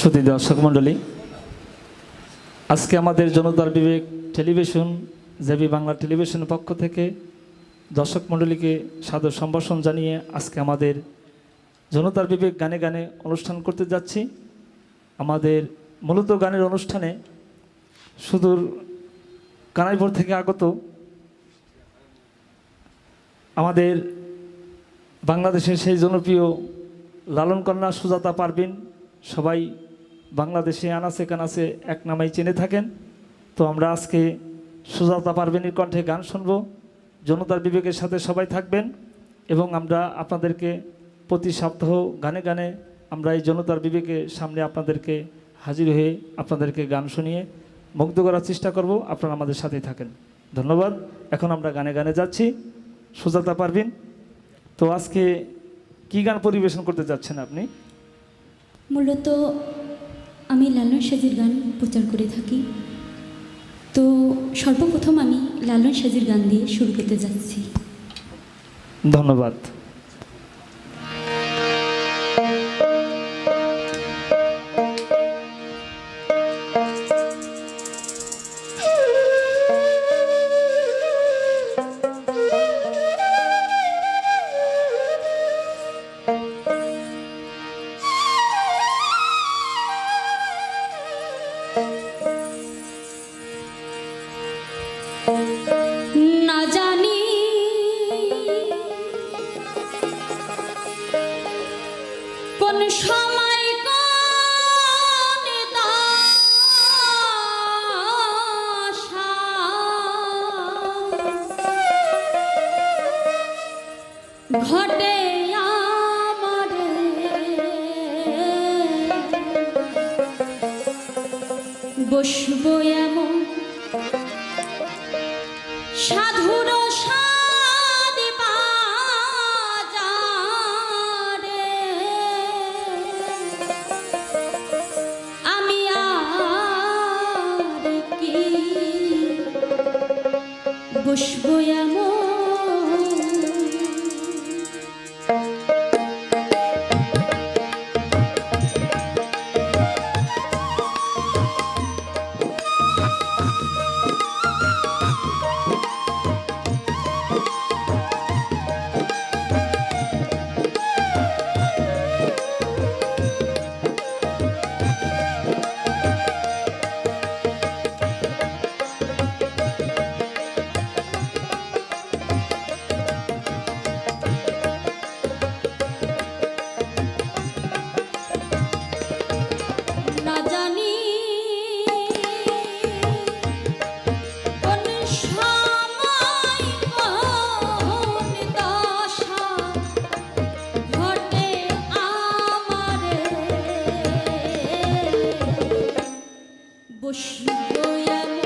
সুদী দর্শক মণ্ডলী, আজকে আমাদের জনতার বিবেক টেলিভিশন, জেবি বাংলা টেলিভিশনের পক্ষ থেকে দর্শক মণ্ডলীকে সাদর সম্ভাষণ জানিয়ে আজকে আমাদের জনতার বিবেক গানে গানে অনুষ্ঠান করতে যাচ্ছি। আমাদের মূলত গানের অনুষ্ঠানে সুদূর কানাইপুর থেকে আগত আমাদের বাংলাদেশের সেই জনপ্রিয় লালন কন্যা সুজাতা পারবিন সবাই বাংলাদেশে আনাচে কানাচে এক নামাই চেনে থাকেন। তো আমরা আজকে সুজাতা পারবিনের কণ্ঠে গান শুনব। জনতার বিবেকের সাথে সবাই থাকবেন এবং আমরা আপনাদেরকে প্রতি সপ্তাহ গানে গানে আমরা এই জনতার বিবেকের সামনে আপনাদেরকে হাজির হয়ে আপনাদেরকে গান শুনিয়ে মুগ্ধ করার চেষ্টা করব। আপনারা আমাদের সাথেই থাকেন। ধন্যবাদ। এখন আমরা গানে গানে যাচ্ছি। সুজাতা পারবিন তো আজকে কি গান পরিবেশন করতে যাচ্ছেন আপনি? মূলত আমি লালন সাজির গান প্রচার করে থাকি। তো সর্বপ্রথম আমি লালন সাজির গান দিয়ে শুরু করতে যাচ্ছি। ধন্যবাদ। ঘটে বসবো এমন সাধুর বাজারে। আমি বসবো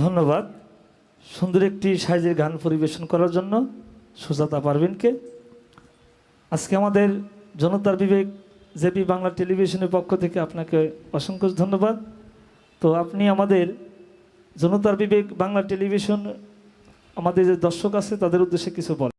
ধন্যবাদ। সুন্দর একটি সাইজের গান পরিবেশন করার জন্য সুজাতা পারভিনকে। আজকে আমাদের জনতার বিবেক জেপি বাংলা টেলিভিশনের পক্ষ থেকে আপনাকে অসংখ্য ধন্যবাদ। তো আপনি আমাদের জনতার বিবেক বাংলা টেলিভিশন, আমাদের যে দর্শক আছে, তাদের উদ্দেশ্যে কিছু বলেন।